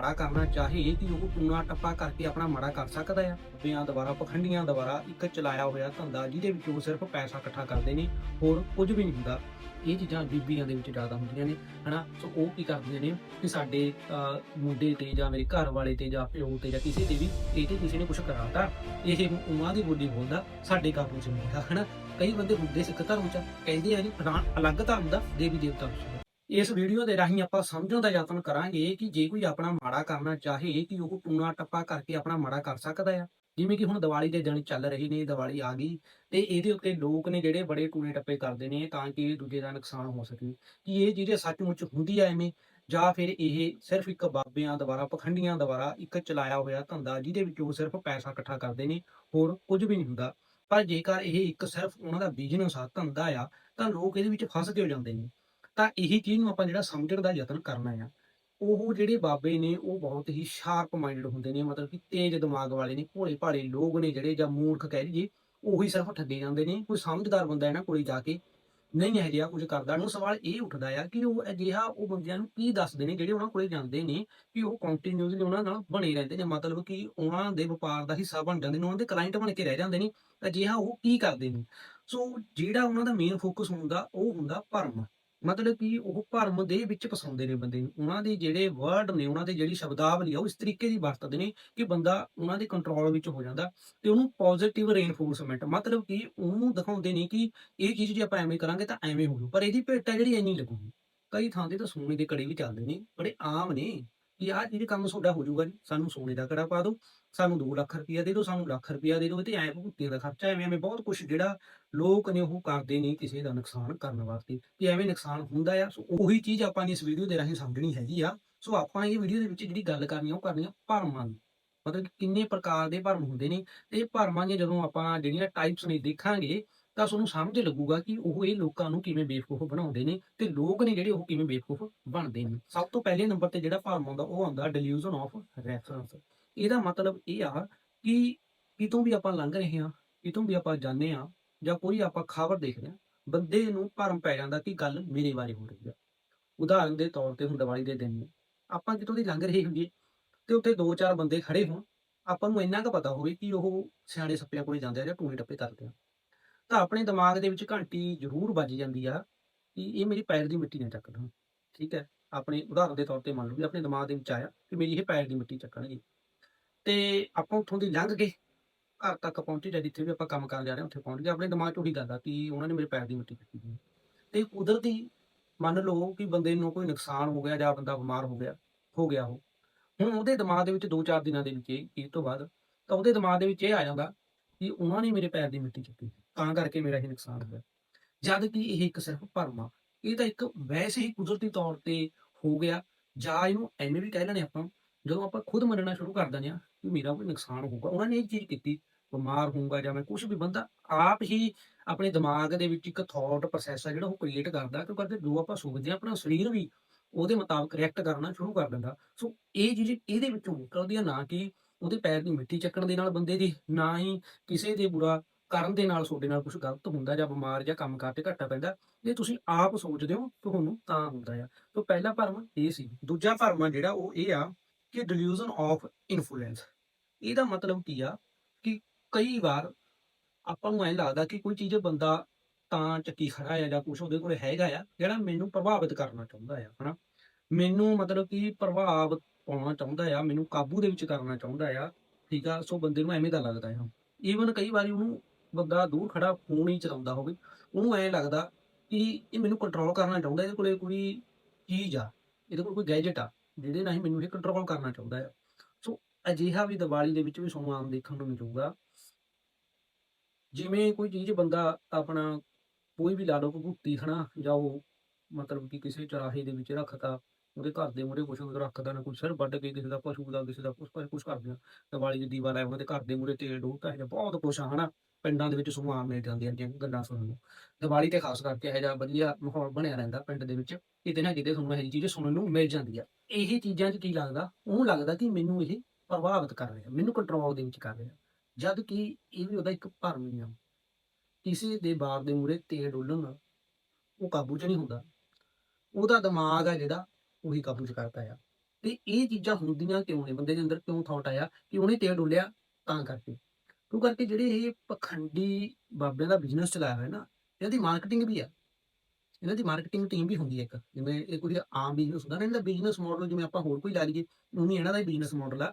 ਮਾੜਾ ਕਰਨਾ ਚਾਹੇ ਕਿ ਉਹ ਟੂਣਾ ਟੱਪਾ ਕਰਕੇ ਆਪਣਾ ਮਾੜਾ ਕਰ ਸਕਦਾ ਆ। ਬਿਆਂ ਦੁਆਰਾ ਪਖੰਡੀਆਂ ਦੁਆਰਾ ਇੱਕ ਚਲਾਇਆ ਹੋਇਆ ਧੰਦਾ ਜਿਹਦੇ ਵਿੱਚ ਉਹ ਸਿਰਫ ਪੈਸਾ ਇਕੱਠਾ ਕਰਦੇ ਨੇ ਹੋਰ ਕੁਝ ਵੀ ਨਹੀਂ ਹੁੰਦਾ। ਇਹ ਚੀਜ਼ਾਂ ਬੀਬੀਆਂ ਦੇ ਵਿੱਚ ਜ਼ਿਆਦਾ ਹੁੰਦੀਆਂ ਨੇ ਹਨਾ? ਸੋ ਉਹ ਕੀ ਕਰਦੀਆਂ ਨੇ ਕਿ ਸਾਡੇ ਅਹ, ਮੁੰਡੇ ਤੇ ਜਾਂ ਮੇਰੇ ਘਰ ਵਾਲੇ ਤੇ ਜਾਂ ਪਿਓ ਤੇ ਜਾਂ ਕਿਸੇ ਤੇ ਵੀ ਇਹ ਤੇ ਕਿਸੇ ਨੇ ਕੁਝ ਕਰਾਤਾ ਇਹ ਉਹਨਾਂ ਦੀ ਬੋਲੀ ਬੋਲਦਾ ਸਾਡੇ ਘਰ ਨੂੰ ਜ਼ਮੀਨ ਹਨਾ? ਕਈ ਬੰਦੇ ਹੁੰਦੇ ਸਿੱਖ ਧਰਮ ਚ ਕਹਿੰਦੇ ਆ ਜੀ ਫਲਾਣ ਅਲੱਗ ਧਰਮ ਦਾ ਦੇਵੀ ਦੇਵਤਾ ਨੂੰ ਇਸ ਵੀਡੀਓ ਦੇ ਰਾਹੀਂ ਆਪਾਂ ਸਮਝਣ ਦਾ ਯਤਨ ਕਰਾਂਗੇ ਕਿ ਜੇ ਕੋਈ ਆਪਣਾ ਮਾੜਾ ਕਰਨਾ ਚਾਹੇ ਕਿ ਉਹ ਟੂਣਾ ਟੱਪਾ ਕਰਕੇ ਆਪਣਾ ਮਾੜਾ ਕਰ ਸਕਦਾ ਆ। ਜਿਵੇਂ ਕਿ ਹੁਣ ਦੀਵਾਲੀ ਦੇ ਦਿਨ ਚੱਲ ਰਹੇ ਨੇ, ਦੀਵਾਲੀ ਆ ਗਈ ਤੇ ਇਹਦੇ ਉੱਤੇ ਲੋਕ ਨੇ ਜਿਹੜੇ ਬੜੇ ਟੂਣੇ ਟੱਪੇ ਕਰਦੇ ਨੇ ਤਾਂ ਕਿ ਦੂਜੇ ਦਾ ਨੁਕਸਾਨ ਹੋ ਸਕੇ। ਕਿ ਇਹ ਚੀਜ਼ ਸੱਚਮੁੱਚ ਹੁੰਦੀ ਆ ਐਵੇਂ, ਜਾਂ ਫਿਰ ਇਹ ਸਿਰਫ ਇੱਕ ਬਾਬਿਆਂ ਦੁਆਰਾ, ਪਖੰਡੀਆਂ ਦੁਆਰਾ ਇੱਕ ਚਲਾਇਆ ਹੋਇਆ ਧੰਦਾ ਜਿਹਦੇ ਵਿੱਚ ਉਹ ਸਿਰਫ ਪੈਸਾ ਇਕੱਠਾ ਕਰਦੇ ਨੇ, ਹੋਰ ਕੁਝ ਵੀ ਨਹੀਂ ਹੁੰਦਾ। ਪਰ ਜੇਕਰ ਇਹ ਇੱਕ ਸਿਰਫ ਉਹਨਾਂ ਦਾ ਬਿਜ਼ਨਸ ਆ, ਧੰਦਾ ਆ, ਤਾਂ ਲੋਕ ਇਹਦੇ ਵਿੱਚ ਫਸ ਕੇ ਹੋ ਜਾਂਦੇ ਨੇ। ਤਾਂ ਇਹੀ ਚੀਜ਼ ਨੂੰ ਆਪਾਂ ਜਿਹੜਾ ਸਮਝਣ ਦਾ ਯਤਨ ਕਰਨਾ ਆ। ਉਹ ਜਿਹੜੇ ਬਾਬੇ ਨੇ, ਉਹ ਬਹੁਤ ਹੀ ਸ਼ਾਰਪ ਮਾਈਂਡਡ ਹੁੰਦੇ ਨੇ, ਮਤਲਬ ਕਿ ਤੇਜ਼ ਦਿਮਾਗ ਵਾਲੇ ਨੇ, ਭੋਲੇ ਭਾਲੇ ਲੋਕ ਨੇ ਜਿਹੜੇ ਜਾਂ ਮੂਰਖ ਕਹਿ ਲਈਏ, ਉਹੀ ਸਿਰਫ ਠੱਗੇ ਜਾਂਦੇ ਨੇ। ਕੋਈ ਸਮਝਦਾਰ ਬੰਦਾ ਇਹਨਾਂ ਕੋਲੇ ਜਾ ਕੇ ਨਹੀਂ ਇਹ ਜਿਹਾ ਕੁਝ ਕਰਦਾ। ਨੂੰ ਸਵਾਲ ਇਹ ਉੱਠਦਾ ਆ ਕਿ ਉਹ ਅਜਿਹਾ ਉਹ ਬੰਦਿਆਂ ਨੂੰ ਕੀ ਦੱਸਦੇ ਨੇ, ਜਿਹੜੇ ਉਹਨਾਂ ਕੋਲੇ ਜਾਂਦੇ ਨੇ ਕਿ ਉਹ ਕੰਟੀਨਿਊਸਲੀ ਉਹਨਾਂ ਨਾਲ ਬਣੇ ਰਹਿੰਦੇ ਨੇ। ਮਤਲਬ ਕਿ ਉਹਨਾਂ ਦੇ ਵਪਾਰ ਦਾ ਹਿੱਸਾ ਬਣ ਜਾਂਦੇ ਨੇ, ਉਹਨਾਂ ਦੇ ਕਲਾਇੰਟ ਬਣ ਕੇ ਰਹਿ ਜਾਂਦੇ ਨੇ। ਅਜਿਹਾ ਉਹ ਕੀ ਕਰਦੇ ਨੇ? ਸੋ ਜਿਹੜਾ ਉਹਨਾਂ ਦਾ ਮੇਨ ਫੋਕਸ ਹੁੰਦਾ, ਉਹ ਹੁੰਦਾ ਭਰਮ। ਮਤਲਬ ਕਿ ਉਹ ਭਰਮ ਦੇ ਵਿੱਚ ਫਸਾਉਂਦੇ ਨੇ ਬੰਦੇ ਨੂੰ। ਉਹਨਾਂ ਦੇ ਜਿਹੜੇ ਵਰਡ ਨੇ, ਉਹਨਾਂ ਦੇ ਜਿਹੜੀ ਸ਼ਬਦਾਵਲੀ ਆ, ਉਹ ਇਸ ਤਰੀਕੇ ਦੀ ਵਰਤਦੇ ਨੇ ਕਿ ਬੰਦਾ ਉਹਨਾਂ ਦੇ ਕੰਟਰੋਲ ਵਿੱਚ ਹੋ ਜਾਂਦਾ ਤੇ ਉਹਨੂੰ ਪੋਜ਼ਿਟਿਵ ਰੇਨਫੋਰਸਮੈਂਟ ਮਤਲਬ ਕਿ ਉਹਨੂੰ ਦਿਖਾਉਂਦੇ ਨੇ ਕਿ ਇਹ ਚੀਜ਼ ਜੇ ਆਪਾਂ ਐਵੇਂ ਕਰਾਂਗੇ ਤਾਂ ਐਵੇਂ ਹੋਊ ਪਰ ਇਹਦੀ ਭੇਟਾ ਜਿਹੜੀ ਇੰਨੀ ਲੱਗੂਗੀ। ਕਈ ਥਾਂ ਤੇ ਤਾਂ ਸੋਨੇ ਦੇ ਕੜੇ ਵੀ ਚੱਲਦੇ ਨੇ, ਬੜੇ ਆਮ ਨੇ ਕਿ ਆਹ ਜਿਹੜੇ ਕੰਮ ਤੁਹਾਡਾ ਹੋ ਜਾਊਗਾ ਜੀ, ਸਾਨੂੰ ਸੋਨੇ ਦਾ ਕੜਾ ਪਾ ਦਿਓ। ਸਾਨੂੰ 2 ਲੱਖ ਰੁਪਇਆ ਦੇ ਦਿਓ, ਸਾਨੂੰ ਲੱਖ ਰੁਪਇਆ ਦੇ ਦਿਓ ਤੇ ਐਂ ਭੁੱਤੇ ਦਾ ਖਰਚਾ ਐਵੇਂ ਐਵੇਂ ਬਹੁਤ ਕੁਝ ਜਿਹੜਾ ਲੋਕ ਨੇ ਉਹ ਕਰਦੇ ਨੇ ਕਿਸੇ ਦਾ ਨੁਕਸਾਨ ਕਰਨ ਵਾਸਤੇ ਕਿ ਐਵੇਂ ਨੁਕਸਾਨ ਹੁੰਦਾ ਆ। ਸੋ ਉਹੀ ਚੀਜ਼ ਆਪਾਂ ਨੇ ਇਸ ਵੀਡੀਓ ਦੇ ਰਾਹੀਂ ਸਮਝਣੀ ਹੈਗੀ ਆ। ਸੋ ਆਪਾਂ ਇਹ ਵੀਡੀਓ ਦੇ ਵਿੱਚ ਜਿਹੜੀ ਗੱਲ ਕਰਨੀ ਆ, ਉਹ ਕਰਨੀ ਆ ਭਰਮਾਂ ਦੀ। ਮਤਲਬ ਕਿ ਕਿੰਨੇ ਪ੍ਰਕਾਰ ਦੇ ਭਰਮ ਹੁੰਦੇ ਨੇ ਤੇ ਭਰਮਾਂ ਦੀਆਂ ਜਦੋਂ ਆਪਾਂ ਜਿਹੜੀਆਂ ਟਾਈਪਸ ਨੇ ਦੇਖਾਂਗੇ ਤਾਂ ਤੁਹਾਨੂੰ ਸਮਝ ਲੱਗੂਗਾ ਕਿ ਉਹ ਇਹ ਲੋਕਾਂ ਨੂੰ ਕਿਵੇਂ ਬੇਵਕੂਫ ਬਣਾਉਂਦੇ ਨੇ ਤੇ ਲੋਕ ਨੇ ਜਿਹੜੇ ਉਹ ਕਿਵੇਂ ਬੇਵਕੂਫ ਬਣਦੇ ਨੇ। ਸਭ ਤੋਂ ਪਹਿਲੇ ਨੰਬਰ ਤੇ ਜਿਹੜਾ ਭਰਮ ਆਉਂਦਾ, ਉਹ ਆਉਂਦਾ ਡਿਲੂਜਨ ਆਫ ਰੈਫਰੈਂਸ ਇਹਦਾ ਮਤਲਬ ਇਹ ਆ ਕਿ ਕਿਤੋਂ ਵੀ ਆਪਾਂ ਲੰਘ ਰਹੇ ਹਾਂ, ਕਿਤੋਂ ਵੀ ਆਪਾਂ ਜਾਂਦੇ ਹਾਂ ਜਾਂ ਕੋਈ ਆਪਾਂ ਖਬਰ ਦੇਖਦੇ ਹਾਂ, ਬੰਦੇ ਨੂੰ ਭਰਮ ਪੈ ਜਾਂਦਾ ਕਿ ਗੱਲ ਮੇਰੇ ਬਾਰੇ ਹੋ ਰਹੀ ਆ। ਉਦਾਹਰਨ ਦੇ ਤੌਰ ਤੇ ਹੁਣ ਦੀਵਾਲੀ ਦੇ ਦਿਨ ਆਪਾਂ ਕਿਤੋਂ ਦੀ ਲੰਘ ਰਹੇ ਹੋਈਏ ਤੇ ਉੱਥੇ ਦੋ ਚਾਰ ਬੰਦੇ ਖੜੇ ਹੋਣ, ਆਪਾਂ ਨੂੰ ਇੰਨਾ ਕੁ ਪਤਾ ਹੋਵੇ ਕਿ ਉਹ ਸਿਆਣੇ ਸੱਪਿਆਂ ਕੋਲੇ ਜਾਂਦੇ ਆ ਜਾਂ ਟੂਣੇ ਟੱਪੇ ਕਰਦੇ ਆ। ਤਾਂ ਆਪਣੇ ਦਿਮਾਗ ਦੇ ਵਿੱਚ ਘੰਟੀ ਜ਼ਰੂਰ ਵੱਜ ਜਾਂਦੀ ਆ ਕਿ ਇਹ ਮੇਰੀ ਪੈਰ ਦੀ ਮਿੱਟੀ ਨਾ ਚੱਕ ਦੇਣ ਠੀਕ ਹੈ, ਆਪਣੇ ਉਦਾਹਰਨ ਦੇ ਤੌਰ ਤੇ ਮੰਨ ਲਓ ਵੀ ਆਪਣੇ ਦਿਮਾਗ ਦੇ ਵਿੱਚ ਆਇਆ ਕਿ ਮੇਰੀ ਇਹ ਪੈਰ ਦੀ ਮਿੱਟੀ ਚੱਕਣਗੇ। ਤੇ ਆਪਾਂ ਉੱਥੋਂ ਦੀ ਲੰਘ ਕੇ ਘਰ ਤੱਕ ਪਹੁੰਚੇ ਜਾਂ ਜਿੱਥੇ ਵੀ ਆਪਾਂ ਕੰਮ ਕਰਨ ਜਾ ਰਹੇ ਹਾਂ, ਉੱਥੇ ਪਹੁੰਚ ਗਏ। ਆਪਣੇ ਦਿਮਾਗ 'ਚ ਉਹੀ ਗੱਲ ਆ ਕਿ ਉਹਨਾਂ ਨੇ ਮੇਰੇ ਪੈਰ ਦੀ ਮਿੱਟੀ ਚੱਕੀ ਹੋਈ। ਤੇ ਕੁਦਰਤੀ ਮੰਨ ਲਓ ਕਿ ਬੰਦੇ ਨੂੰ ਕੋਈ ਨੁਕਸਾਨ ਹੋ ਗਿਆ ਜਾਂ ਬੰਦਾ ਬਿਮਾਰ ਹੋ ਗਿਆ ਹੋ ਗਿਆ ਉਹ। ਹੁਣ ਉਹਦੇ ਦਿਮਾਗ ਦੇ ਵਿੱਚ 2-4 ਦਿਨਾਂ ਦੇ ਵਿੱਚ ਇਹ ਇਸ ਤੋਂ ਬਾਅਦ ਤਾਂ ਉਹਦੇ ਦਿਮਾਗ ਦੇ ਵਿੱਚ ਇਹ ਆ ਜਾਂਦਾ ਕਿ ਉਹਨਾਂ ਨੇ ਮੇਰੇ ਪੈਰ ਦੀ ਮਿੱਟੀ ਚੱਕੀ ਤਾਂ ਕਰਕੇ ਮੇਰਾ ਇਹ ਨੁਕਸਾਨ ਹੋਇਆ। ਜਦ ਕਿ ਇਹ ਇੱਕ ਸਿਰਫ ਭਰਮ ਆ। ਇਹ ਤਾਂ ਇੱਕ ਵੈਸੇ ਹੀ ਕੁਦਰਤੀ ਤੌਰ ਤੇ ਹੋ ਗਿਆ। ਜਾਂ ਇਹਨੂੰ ਐਵੇਂ ਵੀ ਕਹਿ ਲੈਣੇ ਆਪਾਂ ਜਦੋਂ ਆਪਾਂ ਖੁਦ ਮੰਨਣਾ ਸ਼ੁਰੂ ਕਰ ਦਿੰਦੇ ਆ ਕਿ ਮੇਰਾ ਕੋਈ ਨੁਕਸਾਨ ਹੋਊਗਾ, ਉਹਨਾਂ ਨੇ ਇਹ ਚੀਜ਼ ਕੀਤੀ, ਬਿਮਾਰ ਹੋਊਗਾ ਜਾਂ ਮੈਂ ਕੁਝ ਵੀ ਬੰਦਾ ਆਪ ਹੀ ਆਪਣੇ ਦਿਮਾਗ ਦੇ ਵਿੱਚ ਇੱਕ ਥਾਟ ਪ੍ਰੋਸੈਸ ਆ ਜਿਹੜਾ ਉਹ ਕ੍ਰੀਏਟ ਕਰਦਾ ਕਿਉਂਕਿ ਕਰਦੇ ਜੋ ਆਪਾਂ ਸੋਚਦੇ ਆ ਆਪਣਾ ਸਰੀਰ ਵੀ ਉਹਦੇ ਮੁਤਾਬਕ ਰਿਐਕਟ ਕਰਨਾ ਸ਼ੁਰੂ ਕਰ ਦਿੰਦਾ। ਸੋ ਇਹ ਚੀਜ਼ ਇਹਦੇ ਵਿੱਚੋਂ ਨਿਕਲਦੀ ਆ ਨਾ ਕਿ ਉਹਦੇ ਪੈਰ ਦੀ ਮਿੱਟੀ ਚੱਕਣ ਦੇ ਨਾਲ ਬੰਦੇ ਦੀ, ਨਾ ਹੀ ਕਿਸੇ ਦੇ ਬੁਰਾ ਕਰਨ ਦੇ ਨਾਲ ਤੁਹਾਡੇ ਨਾਲ ਕੁਝ ਗਲਤ ਹੁੰਦਾ ਜਾਂ ਬਿਮਾਰ ਜਾਂ ਕੰਮ ਕਾਰ ਤੇ ਘਾਟਾ ਪੈਂਦਾ, ਜੇ ਤੁਸੀਂ ਆਪ ਸੋਚਦੇ ਹੋ, ਤੁਹਾਨੂੰ ਤਾਂ ਹੁੰਦਾ ਆ। ਤੋਂ ਪਹਿਲਾ ਭਰਮ ਇਹ ਸੀ। ਦੂਜਾ ਭਰਮ ਆ ਜਿਹੜਾ ਉਹ ਇਹ ਆ ਕਿ ਡਿਲੂਜਨ ਆਫ ਇਨਫਲੂਐਂਸ ਇਹਦਾ ਮਤਲਬ ਕੀ ਆ ਕਿ ਕਈ ਵਾਰ ਆਪਾਂ ਨੂੰ ਐਂ ਲੱਗਦਾ ਕਿ ਕੋਈ ਚੀਜ਼ ਬੰਦਾ ਤਾਂ ਚੱਕੀ ਖੜਾ ਆ ਜਾਂ ਕੁਝ ਉਹਦੇ ਕੋਲ ਹੈਗਾ ਆ, ਜਿਹੜਾ ਮੈਨੂੰ ਪ੍ਰਭਾਵਿਤ ਕਰਨਾ ਚਾਹੁੰਦਾ ਆ, ਹਨਾ। ਮੈਨੂੰ ਮਤਲਬ ਕਿ ਪ੍ਰਭਾਵ ਪਾਉਣਾ ਚਾਹੁੰਦਾ ਆ, ਮੈਨੂੰ ਕਾਬੂ ਦੇ ਵਿੱਚ ਕਰਨਾ ਚਾਹੁੰਦਾ ਆ, ਠੀਕ ਆ, ਸੋ ਬੰਦੇ ਨੂੰ ਐਵੇਂ ਦਾ ਲੱਗਦਾ ਆ। ਈਵਨ ਕਈ ਵਾਰੀ ਉਹਨੂੰ ਬੰਦਾ ਦੂਰ ਖੜਾ ਫੋਨ ਹੀ ਚਲਾਉਂਦਾ ਹੋਵੇ, ਉਹਨੂੰ ਐਂ ਲੱਗਦਾ ਕਿ ਇਹ ਮੈਨੂੰ ਕੰਟਰੋਲ ਕਰਨਾ ਚਾਹੁੰਦਾ, ਇਹਦੇ ਕੋਲੇ ਕੋਈ ਚੀਜ਼ ਆ, ਇਹਦੇ ਕੋਲ ਕੋਈ ਗੈਜਟ ਆ ਜਿਹਦੇ ਨਾਲ ਹੀ ਮੈਨੂੰ ਇਹ ਕੰਟਰੋਲ ਕਰਨਾ ਚਾਹੁੰਦਾ ਆ। ਸੋ ਅਜਿਹਾ ਵੀ ਦੀਵਾਲੀ ਦੇ ਵਿੱਚ ਵੀ ਸਾਨੂੰ ਆਮ ਦੇਖਣ ਨੂੰ ਮਿਲੂਗਾ। ਜਿਵੇਂ ਕੋਈ ਚੀਜ਼ ਬੰਦਾ ਆਪਣਾ ਕੋਈ ਵੀ ਲਾ ਲਓ ਭੁੱਤੀ ਹਨਾ ਜਾਂ ਉਹ ਮਤਲਬ ਕਿ ਕਿਸੇ ਚਰਾਹੇ ਦੇ ਵਿੱਚ ਰੱਖਤਾ ਉਹਦੇ ਘਰ ਦੇ ਮੂਹਰੇ ਕੁਛ ਰੱਖਦਾ ਨਾ ਕੋਈ ਸਿਰ ਵੱਢ ਕੇ ਕਿਸੇ ਦਾ ਪਸ਼ੂ ਦਾ, ਕਿਸੇ ਦਾ ਕੁਛ ਕੁਛ ਕਰਦੇ ਆ। ਦੀਵਾਲੀ ਦੀ ਦੀਵਾ ਲਾਇਆ ਉਹਨਾਂ ਘਰ ਦੇ ਮੂਹਰੇ ਤੇਲ ਡੋਲਤਾ ਹੈ ਬਹੁਤ ਕੁਛ ਆ, ਹਨਾ? ਪਿੰਡਾਂ ਦੇ ਵਿੱਚ ਸੁਭਾਅ ਮਿਲ ਜਾਂਦੀਆਂ ਨੇ ਗੱਲਾਂ ਸੁਣਨ ਨੂੰ। ਦੀਵਾਲੀ ਤੇ ਖਾਸ ਕਰਕੇ ਇਹ ਜਿਹਾ ਵਧੀਆ ਮਾਹੌਲ ਬਣਿਆ ਰਹਿੰਦਾ ਪਿੰਡ ਦੇ ਵਿੱਚ। ਕਿਤੇ ਨਾ ਕਿਤੇ ਤੁਹਾਨੂੰ ਇਹ ਚੀਜ਼ ਸੁਣਨ ਨੂੰ ਮਿਲ ਜਾਂਦੀ ਆ। ਇਹ ਚੀਜ਼ਾਂ 'ਚ ਕੀ ਲੱਗਦਾ? ਉਹਨੂੰ ਲੱਗਦਾ ਕਿ ਮੈਨੂੰ ਇਹ ਪ੍ਰਭਾਵਿਤ ਕਰ ਰਿਹਾ, ਮੈਨੂੰ ਕੰਟਰੋਲ ਦੇ ਵਿੱਚ ਕਰ ਰਿਹਾ। ਜਦ ਕਿ ਇਹ ਵੀ ਉਹਦਾ ਇੱਕ ਭਰਮ ਹੀ ਆ। ਕਿਸੇ ਦੇ ਬਾਪ ਦੇ ਮੂਹਰੇ ਤੇਲ ਡੋਲਣ ਨਾਲ ਉਹ ਕਾਬੂ 'ਚ ਨਹੀਂ ਹੁੰਦਾ। ਉਹਦਾ ਦਿਮਾਗ ਆ ਜਿਹੜਾ ਉਹੀ ਕਾਬੂ 'ਚ ਕਰਦਾ ਆ। ਤੇ ਇਹ ਚੀਜ਼ਾਂ ਹੁੰਦੀਆਂ ਕਿਉਂ ਨੇ? ਬੰਦੇ ਦੇ ਅੰਦਰ ਕਿਉਂ ਥਾਟ ਆਇਆ ਕਿ ਉਹਨੇ ਤੇਲ ਡੋਲਿਆ ਤਾਂ ਕਰਕੇ? ਕਿਉਂ ਕਰਕੇ ਜਿਹੜੇ ਇਹ ਪਖੰਡੀ ਬਾਬਿਆਂ ਦਾ ਬਿਜ਼ਨਸ ਚਲਾਇਆ ਹੋਇਆ ਨਾ, ਇਹਨਾਂ ਦੀ ਮਾਰਕੀਟਿੰਗ ਵੀ ਆ। ਇਹਨਾਂ ਦੀ ਮਾਰਕੀਟਿੰਗ ਟੀਮ ਵੀ ਹੁੰਦੀ ਹੈ ਇੱਕ। ਜਿਵੇਂ ਇਹ ਕੋਈ ਆਮ ਬਿਜ਼ਨਸ ਹੁੰਦਾ ਨਾ, ਇਹਨਾਂ ਦਾ ਬਿਜ਼ਨਸ ਮਾਡਲ ਜਿਵੇਂ ਆਪਾਂ ਹੋਰ ਕੋਈ ਲਾ ਲਈਏ ਉਵੇਂ ਇਹਨਾਂ ਦਾ ਬਿਜ਼ਨਸ ਮਾਡਲ ਆ।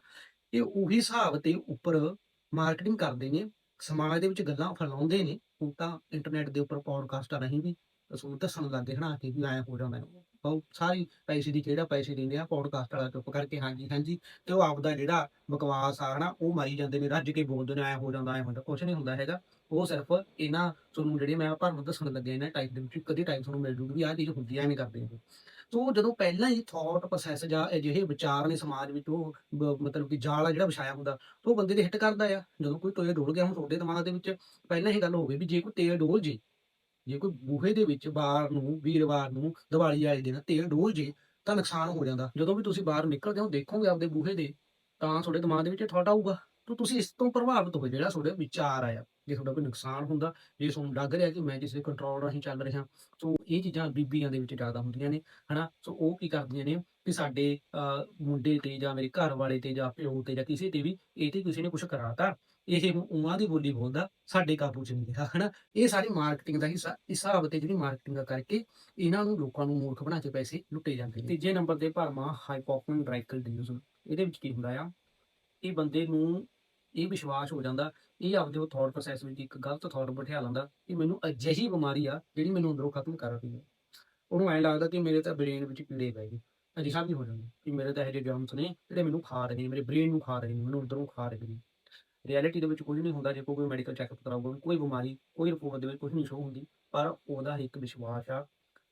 ਇਹ ਉਹੀ ਹਿਸਾਬ ਤੇ ਉੱਪਰ ਮਾਰਕੀਟਿੰਗ ਕਰਦੇ ਨੇ, ਸਮਾਜ ਦੇ ਵਿੱਚ ਗੱਲਾਂ ਫੈਲਾਉਂਦੇ ਨੇ ਉਹ ਤਾਂ ਇੰਟਰਨੈਟ ਦੇ ਉੱਪਰ ਪੌਡਕਾਸਟਾਂ ਰਾਹੀਂ ਵੀ। ਤੁਹਾਨੂੰ ਦੱਸਣ ਲੱਗੇ ਹਨਾ ਕਿ ਵੀ ਐਂ ਹੋ ਜਾਂਦਾ ਹੈ। ਬਹੁਤ ਸਾਰੀ ਪੈਸੇ ਦੀ ਕਿਹੜਾ ਪੈਸੇ ਦਿੰਦੇ ਆ ਪੌਡਕਾਸਟ ਵਾਲਾ ਚੁੱਪ ਕਰਕੇ, ਹਾਂਜੀ ਹਾਂਜੀ। ਤੇ ਉਹ ਆਪਦਾ ਜਿਹੜਾ ਬਕਵਾਸ ਆ ਹਨਾ, ਉਹ ਮਾਰੀ ਜਾਂਦੇ ਨੇ, ਰੱਜ ਕੇ ਬੋਲਦੇ ਨੇ ਐ ਹੋ ਜਾਂਦਾ ਐ ਹੁੰਦਾ ਕੁਝ ਨਹੀਂ ਹੁੰਦਾ ਹੈਗਾ। ਉਹ ਸਿਰਫ ਇਹਨਾਂ ਤੁਹਾਨੂੰ ਜਿਹੜੇ ਮੈਂ ਭਰਮ ਦੱਸਣ ਲੱਗਿਆ ਇਹਨਾਂ ਟਾਈਪ ਦੇ ਵਿੱਚ ਕਦੀ ਟਾਈਪ ਤੁਹਾਨੂੰ ਮਿਲ ਜੂਗੀ ਵੀ ਆਹ ਚੀਜ਼ ਹੁੰਦੀ ਐ ਐਵੇਂ ਕਰਦੇ ਨੇ। ਸੋ ਜਦੋਂ ਪਹਿਲਾਂ ਹੀ ਥਾਟ ਪ੍ਰੋਸੈਸ ਜਾਂ ਅਜਿਹੇ ਵਿਚਾਰ ਨੇ ਸਮਾਜ ਵਿੱਚ, ਉਹ ਮਤਲਬ ਕਿ ਜਾਲ ਆ ਜਿਹੜਾ ਵਿਛਾਇਆ ਹੁੰਦਾ ਤਾਂ ਉਹ ਬੰਦੇ ਦੇ ਹਿੱਟ ਕਰਦਾ ਆ। ਜਦੋਂ ਕੋਈ ਤੇਲ ਡੋਲ ਗਿਆ ਹੁਣ ਤੁਹਾਡੇ ਦਿਮਾਗ ਦੇ ਵਿੱਚ, ਪਹਿਲਾਂ ਹੀ ਗੱਲ ਹੋ ਗਈ ਵੀ ਜੇ ਕੋਈ ਤੇਲ ਡੋਲ ਜੇ ਜੇ ਕੋਈ ਬੂਹੇ ਦੇ ਵਿੱਚ ਬਾਹਰ ਨੂੰ ਵੀਰਵਾਰ ਨੂੰ ਦੀਵਾਲੀ ਵਾਲੇ ਦਿਨ ਤੇਲ ਡੋਲ ਜੇ ਤਾਂ ਨੁਕਸਾਨ ਹੋ ਜਾਂਦਾ। ਜਦੋਂ ਵੀ ਤੁਸੀਂ ਬਾਹਰ ਨਿਕਲਦੇ ਹੋ ਦੇਖੋਗੇ ਆਪਦੇ ਬੂਹੇ ਦੇ ਤਾਂ ਤੁਹਾਡੇ ਦਿਮਾਗ ਦੇ ਵਿੱਚ ਥਾਟ ਆਊਗਾ। ਤਾਂ ਤੁਸੀਂ ਇਸ ਤੋਂ ਪ੍ਰਭਾਵਿਤ ਹੋ ਜਿਹੜਾ ਤੁਹਾਡੇ ਵਿਚਾਰ ਆਇਆ ਜੇ ਤੁਹਾਡਾ ਕੋਈ ਨੁਕਸਾਨ ਹੁੰਦਾ ਜੇ ਤੁਹਾਨੂੰ ਲੱਗ ਰਿਹਾ ਕਿ ਮੈਂ ਕਿਸੇ ਕੰਟਰੋਲ ਰਾਹੀਂ ਚੱਲ ਰਿਹਾ ਸੋ ਇਹ ਚੀਜ਼ਾਂ ਬੀਬੀਆਂ ਦੇ ਵਿੱਚ ਜ਼ਿਆਦਾ ਹੁੰਦੀਆਂ ਨੇ ਹਨਾ? ਸੋ ਉਹ ਕੀ ਕਰਦੀਆਂ ਨੇ ਕਿ ਸਾਡੇ ਅਹ, ਮੁੰਡੇ ਤੇ ਜਾਂ ਮੇਰੇ ਘਰ ਵਾਲੇ ਤੇ ਜਾਂ ਪਿਓ ਤੇ ਜਾਂ ਕਿਸੇ ਤੇ ਵੀ ਇਹ ਤੇ ਕਿਸੇ ਨੇ ਕੁਝ ਕਰਾਤਾ। ਇਹ ਉਹਨਾਂ ਦੀ ਬੋਲੀ ਬੋਲਦਾ ਸਾਡੇ ਕਾਬੂ ਚ ਨਹੀਂ ਰਿਹਾ ਹਨਾ? ਇਹ ਸਾਰੀ ਮਾਰਕੀਟਿੰਗ ਦਾ ਹਿੱਸਾ ਇਸ ਹਿਸਾਬ ਤੇ ਜਿਹੜੀ ਮਾਰਕੀਟਿੰਗ ਕਰਕੇ ਇਹਨਾਂ ਨੂੰ ਲੋਕਾਂ ਨੂੰ ਮੂਰਖ ਬਣਾ ਕੇ ਪੈਸੇ ਲੁੱਟੇ ਜਾਂਦੇ ਨੇ। ਤੀਜੇ ਨੰਬਰ ਤੇ ਭਰਮਾ ਹਾਈਪੋਕਨ ਡਰਾਈਕਲ ਡਿਲੂਜ਼ਨ ਇਹਦੇ ਵਿੱਚ ਕੀ ਹੁੰਦਾ ਆ? ਇਹ ਬੰਦੇ ਨੂੰ ਇਹ ਵਿਸ਼ਵਾਸ ਹੋ ਜਾਂਦਾ ਇਹ ਆਪਦੇ ਉਹ ਥਾਟ ਪ੍ਰੋਸੈਸ ਵਿੱਚ ਇੱਕ ਗਲਤ ਥਾਟ ਬਿਠਾ ਲੈਂਦਾ ਕਿ ਮੈਨੂੰ ਅਜਿਹੀ ਬਿਮਾਰੀ ਆ ਜਿਹੜੀ ਮੈਨੂੰ ਅੰਦਰੋਂ ਖਤਮ ਕਰ ਰਹੀ ਹੈ। ਉਹਨੂੰ ਐਂ ਲੱਗਦਾ ਕਿ ਮੇਰੇ ਤਾਂ ਬ੍ਰੇਨ ਵਿੱਚ ਕੀੜੇ ਪੈ ਗਏ। ਅਜਿਹਾ ਵੀ ਹੋ ਜਾਂਦਾ ਕਿ ਮੇਰੇ ਤਾਂ ਇਹ ਜਿਹੇ ਜਰਮਸ ਨੇ ਜਿਹੜੇ ਮੈਨੂੰ ਖਾ ਰਹੇ ਨੇ ਮੇਰੇ ਬ੍ਰੇਨ ਨੂੰ ਖਾ ਰਹੇ ਨੇ ਮੈਨੂੰ ਅੰਦਰੋਂ ਖਾ ਰਹੇ ਨੇ। ਰਿਐਲਿਟੀ ਦੇ ਵਿੱਚ ਕੁਝ ਨਹੀਂ ਹੁੰਦਾ ਜੇ ਕੋਈ ਮੈਡੀਕਲ ਚੈੱਕਅਪ ਕਰਾਊਗਾ ਕੋਈ ਬਿਮਾਰੀ, ਕੋਈ ਰਿਪੋਰਟ ਦੇ ਵਿੱਚ ਕੁਝ ਨਹੀਂ ਸ਼ੋ ਹੁੰਦੀ, ਪਰ ਉਹਦਾ ਇੱਕ ਵਿਸ਼ਵਾਸ ਆ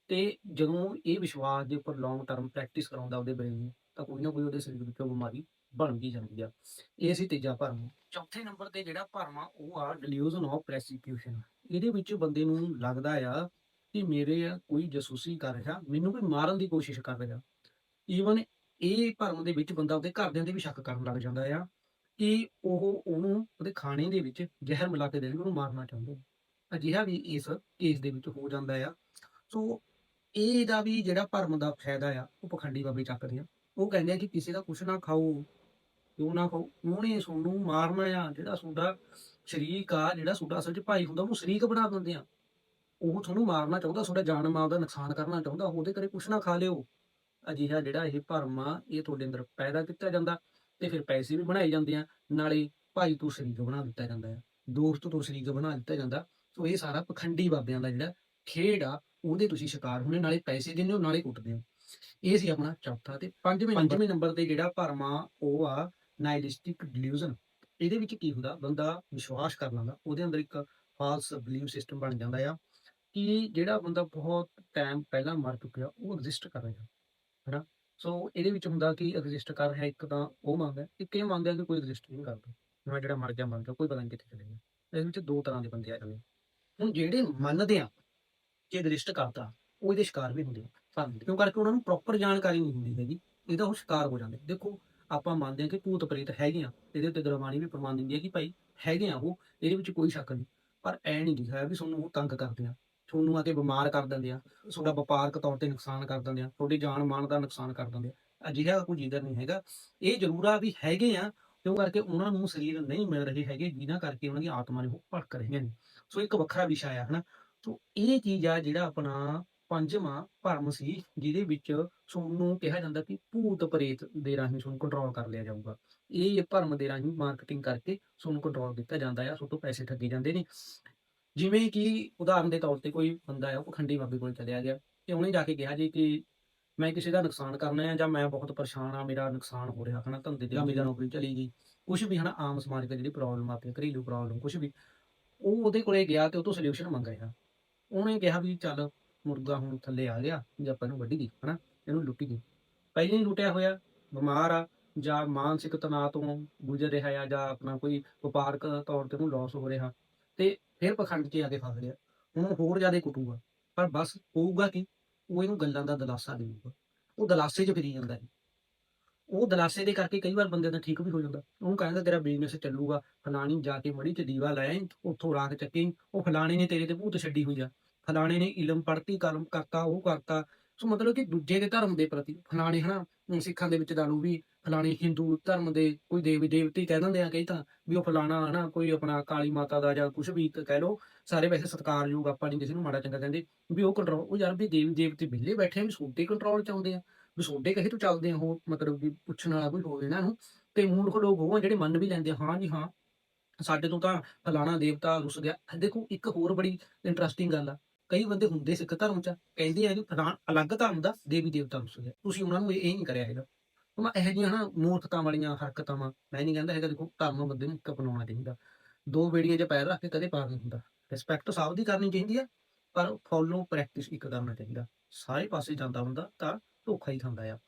ਤੇ ਜਦੋਂ ਇਹ ਵਿਸ਼ਵਾਸ ਦੇ ਉੱਪਰ ਲੌਂਗ ਟਰਮ ਪ੍ਰੈਕਟਿਸ ਕਰਾਉਂਦਾ ਉਹਦੇ ਬ੍ਰੇਨ ਨੂੰ, ਤਾਂ ਕੋਈ ਨਾ ਕੋਈ ਉਹਦੇ ਸਰੀਰ ਵਿੱਚੋਂ ਬਿਮਾਰੀ ਬਣ ਗਈ ਜਾਂਦੀ ਆ। ਇਹ ਸੀ ਤੀਜਾ ਭਰਮ। ਚੌਥੇ ਨੰਬਰ ਤੇ ਜਿਹੜਾ ਭਰਮ ਆ, ਉਹ ਆ ਡਿਲੂਜ਼ਨ ਆਫ ਪ੍ਰੈਸੀਕਿਊਸ਼ਨ ਇਹਦੇ ਵਿੱਚ ਬੰਦੇ ਨੂੰ ਲੱਗਦਾ ਆ ਕਿ ਮੇਰੇ ਕੋਈ ਜਸੂਸੀ ਕਰ ਰਿਹਾ, ਮੈਨੂੰ ਕੋਈ ਮਾਰਨ ਦੀ ਕੋਸ਼ਿਸ਼ ਕਰ ਰਿਹਾ। ਈਵਨ ਇਹ ਭਰਮ ਦੇ ਵਿੱਚ ਬੰਦਾ ਉਹਦੇ ਘਰਦਿਆਂ ਤੇ ਵੀ ਸ਼ੱਕ ਕਰਨ ਲੱਗ ਜਾਂਦਾ ਆ। ਕਿ ਉਹ ਉਹਨੂੰ ਉਹਦੇ ਖਾਣੇ ਦੇ ਵਿੱਚ ਜ਼ਹਿਰ ਮਿਲਾ ਕੇ ਦੇਣ ਉਹਨੂੰ ਮਾਰਨਾ ਚਾਹੁੰਦੇ ਨੇ। ਅਜਿਹਾ ਵੀ ਇਸ ਕੇਸ ਦੇ ਵਿੱਚ ਹੋ ਜਾਂਦਾ ਆ। ਸੋ ਇਹਦਾ ਵੀ ਜਿਹੜਾ ਭਰਮ ਦਾ ਫਾਇਦਾ ਆ, ਉਹ ਪਖੰਡੀ ਬਾਬੇ ਚੱਕਦੇ ਆ। ਉਹ ਕਹਿੰਦੇ ਆ ਕਿ ਕਿਸੇ ਦਾ ਕੁਛ ਨਾ ਖਾਓ, ਕਿਉਂ ਨਾ ਖਾਓ। ਉਹਨੇ ਤੁਹਾਨੂੰ ਮਾਰਨਾ ਆ, ਜਿਹੜਾ ਤੁਹਾਡਾ ਸ਼ਰੀਕ ਆ, ਜਿਹੜਾ ਤੁਹਾਡਾ ਅਸਲ 'ਚ ਭਾਈ ਹੁੰਦਾ, ਉਹਨੂੰ ਸ਼ਰੀਕ ਬਣਾ ਦਿੰਦੇ ਆ। ਉਹ ਤੁਹਾਨੂੰ ਮਾਰਨਾ ਚਾਹੁੰਦਾ, ਤੁਹਾਡਾ ਜਾਨ ਮਾਲ ਦਾ ਨੁਕਸਾਨ ਕਰਨਾ ਚਾਹੁੰਦਾ, ਉਹਦੇ ਕਰੇ ਕੁਛ ਨਾ ਖਾ ਲਿਓ। ਅਜਿਹਾ ਜਿਹੜਾ ਇਹ ਭਰਮ ਆ, ਇਹ ਤੁਹਾਡੇ ਅੰਦਰ ਪੈਦਾ ਕੀਤਾ ਜਾਂਦਾ। ਤੇ ਫਿਰ ਪੈਸੇ ਵੀ ਬਣਾਏ ਜਾਂਦੇ ਆ, ਨਾਲੇ ਭਾਈ ਤੋਂ ਸ਼ਰੀਕ ਬਣਾ ਦਿੱਤਾ ਜਾਂਦਾ ਹੈ ਦੋਸਤ ਤੋਂ ਸ਼ਰੀਕ ਬਣਾ ਦਿੱਤਾ ਜਾਂਦਾ, ਸੋ ਇਹ ਸਾਰਾ ਪਖੰਡੀ ਬਾਬਿਆਂ ਦਾ ਜਿਹੜਾ ਖੇਡ ਆ, ਉਹਦੇ ਤੁਸੀਂ ਸ਼ਿਕਾਰ ਹੋਣੇ, ਨਾਲੇ ਪੈਸੇ ਦਿੰਦੇ ਹੋ, ਨਾਲੇ ਕੁੱਟਦੇ ਹੋ। ਇਹ ਸੀ ਆਪਣਾ ਚੌਥਾ ਤੇ ਪੰਜਵੇਂ ਪੰਜਵੇਂ ਨੰਬਰ ਤੇ ਜਿਹੜਾ ਭਰਮ ਆ ਉਹ ਆ ਨਾਈਲਿਸਟਿਕ ਡਿਲੂਜ਼ਨ ਇਹਦੇ ਵਿੱਚ ਕੀ ਹੁੰਦਾ, ਬੰਦਾ ਵਿਸ਼ਵਾਸ ਕਰ ਲੈਂਦਾ, ਉਹਦੇ ਅੰਦਰ ਇੱਕ ਫਾਲਸ ਬਲੀਵ ਸਿਸਟਮ ਬਣ ਜਾਂਦਾ ਆ, ਕਿ ਜਿਹੜਾ ਬੰਦਾ ਬਹੁਤ ਟਾਈਮ ਪਹਿਲਾਂ ਮਰ ਚੁੱਕਿਆ, ਉਹ ਐਗਜ਼ਿਸਟ ਕਰ ਰਿਹਾ, ਹੈਨਾ? ਸੋ ਇਹਦੇ ਵਿੱਚ ਹੁੰਦਾ ਕਿ ਰਜਿਸਟਰ ਕਰ ਰਿਹਾ ਇੱਕ ਤਾਂ ਉਹ ਮੰਨਦਾ ਇੱਕ ਇਹ ਮੰਨਦਾ ਕਿ ਕੋਈ ਰਜਿਸਟਰ ਨਹੀਂ ਕਰਦਾ। ਮੈਂ ਜਿਹੜਾ ਮਰ ਗਿਆ ਮਰ ਗਿਆ, ਕੋਈ ਪਤਾ ਨਹੀਂ ਕਿੱਥੇ ਚਲੇ ਗਿਆ। ਇਹਦੇ ਵਿੱਚ ਦੋ ਤਰ੍ਹਾਂ ਦੇ ਬੰਦੇ ਆ ਜਾਂਦੇ ਹੁਣ ਜਿਹੜੇ ਮੰਨਦੇ ਆ ਕਿ ਰਜਿਸਟਰ ਕਰਦਾ ਉਹ ਇਹਦੇ ਸ਼ਿਕਾਰ ਵੀ ਹੁੰਦੇ ਆ। ਫਰਮ ਕਿਉਂ ਕਰਕੇ ਉਹਨਾਂ ਨੂੰ ਪ੍ਰੋਪਰ ਜਾਣਕਾਰੀ ਨਹੀਂ ਹੁੰਦੀ ਹੈਗੀ? ਇਹਦਾ ਉਹ ਸ਼ਿਕਾਰ ਹੋ ਜਾਂਦੇ। ਦੇਖੋ, ਆਪਾਂ ਮੰਨਦੇ ਹਾਂ ਕਿ ਭੂਤ ਪ੍ਰੇਤ ਹੈਗੇ ਆ। ਇਹਦੇ ਉੱਤੇ ਗੁਰਬਾਣੀ ਵੀ ਪ੍ਰਮਾਣ ਦਿੰਦੀ ਹੈ ਕਿ ਭਾਈ ਹੈਗੇ ਆ ਉਹ, ਇਹਦੇ ਵਿੱਚ ਕੋਈ ਸ਼ੱਕ ਨਹੀਂ। ਪਰ ਐ ਨਹੀਂ ਦਿਖਾਇਆ ਵੀ ਤੁਹਾਨੂੰ ਉਹ ਤੰਗ ਕਰਦੇ ਆ। ਤੁਹਾਨੂੰ ਆ ਕੇ ਬਿਮਾਰ ਕਰ ਦਿੰਦੇ ਆ, ਤੁਹਾਡਾ ਵਪਾਰਕ ਤੌਰ ਤੇ ਨੁਕਸਾਨ ਕਰ ਦਿੰਦੇ ਆ, ਤੁਹਾਡੀ ਜਾਨ ਮਾਲ ਦਾ ਨੁਕਸਾਨ ਕਰ ਦਿੰਦੇ ਆ। ਅਜਿਹਾ ਕੋਈ ਜਿੰਦਰ ਨਹੀਂ ਹੈਗਾ। ਇਹ ਜ਼ਰੂਰ ਆ ਵੀ ਹੈਗੇ ਆ, ਕਿਉਂ ਕਰਕੇ ਉਹਨਾਂ ਨੂੰ ਸਰੀਰ ਨਹੀਂ ਮਿਲ ਰਹੇ ਹੈਗੇ, ਜਿਨ੍ਹਾਂ ਕਰਕੇ ਉਹਨਾਂ ਦੀ ਆਤਮਾ ਨੇ ਉਹ ਭੜਕ ਰਹੀਆਂ ਨੇ। ਸੋ ਇੱਕ ਵੱਖਰਾ ਵਿਸ਼ਾ ਆ, ਹਨਾ। ਸੋ ਇਹ ਚੀਜ਼ ਆ ਜਿਹੜਾ ਆਪਣਾ ਪੰਜਵਾਂ ਭਰਮ ਸੀ, ਜਿਹਦੇ ਵਿੱਚ ਤੁਹਾਨੂੰ ਕਿਹਾ ਜਾਂਦਾ ਕਿ ਭੂਤ ਪ੍ਰੇਤ ਦੇ ਰਾਹੀਂ ਤੁਹਾਨੂੰ ਕੰਟਰੋਲ ਕਰ ਲਿਆ ਜਾਊਗਾ। ਇਹ ਭਰਮ ਦੇ ਰਾਹੀਂ ਮਾਰਕੀਟਿੰਗ ਕਰਕੇ ਤੁਹਾਨੂੰ ਕੰਟਰੋਲ ਕੀਤਾ ਜਾਂਦਾ ਆ ਸੋ ਤੋਂ ਪੈਸੇ ਠੱਗੇ ਜਾਂਦੇ ਨੇ। ਜਿਵੇਂ ਕਿ ਉਦਾਹਰਨ ਦੇ ਤੌਰ ਤੇ ਕੋਈ ਬੰਦਾ ਹੈ ਉਹ ਖੰਡੀ ਬਾਬੇ ਕੋਲ ਚਲਿਆ ਗਿਆ ਤੇ ਉਹਨੇ ਜਾ ਕੇ ਕਿਹਾ ਜੀ ਕਿ ਮੈਂ ਕਿਸੇ ਦਾ ਨੁਕਸਾਨ ਕਰਨਾ ਹੈ ਜਾਂ ਮੈਂ ਬਹੁਤ ਪਰੇਸ਼ਾਨ ਆ ਮੇਰਾ ਨੁਕਸਾਨ ਹੋ ਰਿਹਾ ਹਨਾ ਧੰਦੇ ਦੇ ਮੇਰੀ ਨੌਕਰੀ ਚਲੀ ਗਈ। ਕੁਝ ਵੀ ਹਨਾ ਆਮ ਸਮਾਜਿਕ ਜਿਹੜੀ ਪ੍ਰੋਬਲਮ ਆਤੀ ਘਰੇਲੂ ਪ੍ਰੋਬਲਮ ਕੁਝ ਵੀ ਉਹ ਉਹਦੇ ਕੋਲੇ ਗਿਆ ਤੇ ਉਹ ਤੋਂ ਸੋਲੂਸ਼ਨ ਮੰਗਿਆ। ਉਹਨੇ ਕਿਹਾ ਵੀ ਚੱਲ ਮੁਰਗਾ ਹੁਣ ਥੱਲੇ ਆ ਗਿਆ ਜੇ ਆਪਾਂ ਇਹਨੂੰ ਵੱਢੀ ਗਈ ਹਨਾ ਇਹਨੂੰ ਲੁੱਟੀ ਗਈ ਪਹਿਲਾਂ ਹੀ ਲੁੱਟਿਆ ਹੋਇਆ ਬਿਮਾਰ ਆ ਜਾਂ ਮਾਨਸਿਕ ਤਣਾਅ ਤੋਂ ਗੁਜ਼ਰ ਰਿਹਾ ਆ ਜਾਂ ਆਪਣਾ ਕੋਈ ਵਪਾਰਕ ਤੌਰ ਤੇ ਉਹਨੂੰ ਲਾਸ ਹੋ ਰਿਹਾ। ਤੇ ਫਿਰ ਪਖੰਡ 'ਚ ਆ ਕੇ ਫਸ ਗਿਆ। ਹੁਣ ਹੋਰ ਜ਼ਿਆਦਾ ਕੁੱਟੂਗਾ। ਪਰ ਬਸ ਹੋਊਗਾ ਕਿ? ਉਹ ਇਹਨੂੰ ਗੱਲਾਂ ਦਾ ਦਲਾਸਾ ਦੇਊਗਾ। ਉਹ ਦਲਾਸੇ 'ਚ ਫਿਰੀ ਜਾਂਦਾ ਹੈ ਉਹ ਦਲਾਸੇ ਦੇ ਕਰਕੇ ਕਈ ਵਾਰ ਬੰਦੇ ਦਾ ਠੀਕ ਵੀ ਹੋ ਜਾਂਦਾ। ਉਹਨੂੰ ਕਹਿੰਦਾ ਤੇਰਾ ਬਿਜ਼ਨਸ ਚੱਲੂਗਾ। ਫਲਾਣੀ ਜਾ ਕੇ ਮੜੀ 'ਚ ਦੀਵਾ ਲੈ ਆਈ, ਉੱਥੋਂ ਰਾਖ ਚੱਕੀ। ਉਹ ਫਲਾਣੇ ਨੇ ਤੇਰੇ ਤੇ ਭੂਤ ਛੱਡੀ ਹੋਈ ਆ। ਫਲਾਣੇ ਨੇ ਇਲਮ ਪੜਤੀ ਕਲਮ ਕਰਤਾ, ਉਹ ਕਰਤਾ। ਸੋ ਮਤਲਬ ਕਿ ਦੂਜੇ ਦੇ ਧਰਮ ਦੇ ਪ੍ਰਤੀ ਫਲਾਣੇ ਹਨਾ ਸਿੱਖਾਂ ਦੇ ਵਿੱਚ ਲਾ ਵੀ ਫਲਾਣੇ ਹਿੰਦੂ ਧਰਮ ਦੇ ਕੋਈ ਦੇਵੀ ਦੇਵਤੇ ਕਹਿ ਦਿੰਦੇ ਆ ਕਈ ਤਾਂ, ਵੀ ਉਹ ਫਲਾਣਾ ਹਨਾ, ਕੋਈ ਆਪਣਾ ਕਾਲੀ ਮਾਤਾ ਦਾ ਜਾਂ ਕੁਝ ਵੀ ਕਹਿ ਲਓ, ਸਾਰੇ ਵੈਸੇ ਸਤਿਕਾਰਯੋਗ ਆਪਾਂ ਨਹੀਂ ਕਿਸੇ ਨੂੰ ਮਾੜਾ ਚੰਗਾ ਕਹਿੰਦੇ, ਵੀ ਉਹ ਕੰਟਰੋਲ ਉਹ ਯਾਰ ਵੀ ਦੇਵੀ ਦੇਵਤੇ ਵਿਹਲੇ ਬੈਠੇ ਆ, ਵੀ ਸੋਡੇ ਕੰਟਰੋਲ ਚ ਆਉਂਦੇ ਆ, ਵੀ ਸੋਡੇ ਕਹੇ ਤੋਂ ਚੱਲਦੇ ਆ ਉਹ, ਮਤਲਬ ਵੀ ਪੁੱਛਣ ਵਾਲਾ ਕੋਈ ਹੋਵੇ ਨਾ ਨੂੰ ਤੇ ਮੂਰਖ ਲੋਕ ਉਹ ਆ ਜਿਹੜੇ ਮੰਨ ਵੀ ਲੈਂਦੇ ਹਾਂ ਜੀ ਹਾਂ, ਸਾਡੇ ਤੋਂ ਤਾਂ ਫਲਾਣਾ ਦੇਵਤਾ ਰੁੱਸ ਗਿਆ। ਦੇਖੋ ਇੱਕ ਹੋਰ ਬੜੀ ਇੰਟਰਸਟਿੰਗ ਗੱਲ ਆ, ਕਈ ਬੰਦੇ ਹੁੰਦੇ ਸਿੱਖ ਧਰਮ ਚ, ਕਹਿੰਦੇ ਆ ਕਿ ਫਲਾਣ ਅਲੱਗ ਧਰਮ ਦਾ ਦੇਵੀ ਦੇਵਤਾ ਰੁੱਸ ਗਿਆ। ਤੁਸੀਂ ਉਹਨਾਂ ਨੂੰ ਇਹ ਇਹ ਨਹੀਂ ਕਰਿਆ ਹੈਗਾ। ਉਹ ਇਹੋ ਜਿਹੀਆਂ ਨਾ ਮੂਰਖਤਾ ਵਾਲੀਆਂ ਹਰਕਤਾਂ ਵਾ। ਮੈਂ ਨਹੀਂ ਕਹਿੰਦਾ ਹੈਗਾ, ਦੇਖੋ, ਧਰਮ ਬੰਦੇ ਨੂੰ ਇੱਕ ਅਪਣਾਉਣਾ ਚਾਹੀਦਾ। ਦੋ ਬੇੜੀਆਂ 'ਚ ਪੈਰ ਰੱਖ ਕੇ ਕਦੇ ਪਾਰ ਨਹੀਂ ਹੁੰਦਾ। ਰਿਸਪੈਕਟ ਸਭ ਦੀ ਕਰਨੀ ਚਾਹੀਦੀ ਆ, ਪਰ ਫੋਲੋ ਪ੍ਰੈਕਟਿਸ ਇੱਕ ਕਰਨਾ ਚਾਹੀਦਾ। ਸਾਰੇ ਪਾਸੇ ਜਾਂਦਾ ਹੁੰਦਾ ਤਾਂ ਧੋਖਾ ਹੀ ਖਾਂਦਾ ਆ।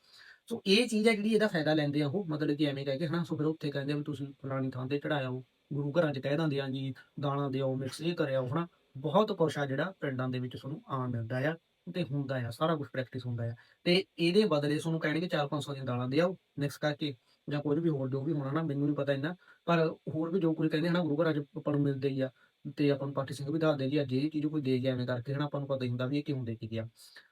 ਸੋ ਇਹ ਚੀਜ਼ ਹੈ ਜਿਹੜੀ ਇਹਦਾ ਫਾਇਦਾ ਲੈਂਦੇ ਆ ਉਹ। ਮਤਲਬ ਕਿ ਐਵੇਂ ਕਹਿ ਕੇ ਹਨਾ, ਸੋ ਫਿਰ ਉੱਥੇ ਕਹਿੰਦੇ ਆ ਵੀ ਤੁਸੀਂ ਫਲਾਣੀ ਥਾਂ ਤੇ ਚੜਾਇਆ ਗੁਰੂ ਘਰਾਂ 'ਚ ਕਹਿ ਦਿੰਦੇ ਆ ਜੀ, ਦਾਣਾ ਦਿਓ ਮਿਕਸ ਇਹ ਕਰਿਆ ਉਹ, ਹਨਾ। ਬਹੁਤ ਕੁਛ ਆ ਜਿਹੜਾ ਪਿੰਡਾਂ ਦੇ ਵਿੱਚ ਤੁਹਾਨੂੰ ਆਮ ਮਿਲਦਾ ਆ। ਤੇ ਹੁੰਦਾ ਆ, ਸਾਰਾ ਕੁਝ ਪ੍ਰੈਕਟਿਸ ਹੁੰਦਾ ਆ। ਤੇ ਇਹਦੇ ਬਦਲੇ ਤੁਹਾਨੂੰ ਕਹਿਣਗੇ 4-500 ਦੀਆਂ ਦਾਲਾਂ ਦੇ ਆਓ ਮਿਕਸ ਕਰਕੇ ਜਾਂ ਕੁਝ ਵੀ ਹੋਰ ਜੋ ਵੀ ਹੋਣਾ ਨਾ, ਮੈਨੂੰ ਨਹੀਂ ਪਤਾ ਇੰਨਾ। ਪਰ ਹੋਰ ਵੀ ਜੋ ਕੋਈ ਕਹਿੰਦੇ ਹਨਾ ਗੁਰੂ ਘਰਾਂ 'ਚ ਆਪਾਂ ਨੂੰ ਮਿਲਦੇ ਹੀ ਆ ਤੇ ਆਪਾਂ ਨੂੰ ਪਾਠੀ ਸਿੰਘ ਵੀ ਦੱਸਦੇ ਜੀ, ਅੱਜ ਇਹ ਚੀਜ਼ ਕੋਈ ਦੇ ਗਿਆ ਐਵੇਂ ਕਰਕੇ ਹਨਾ, ਆਪਾਂ ਨੂੰ ਪਤਾ ਹੀ ਹੁੰਦਾ ਵੀ ਇਹ ਕਿਉਂ ਦੇ ਕੇ ਗਿਆ।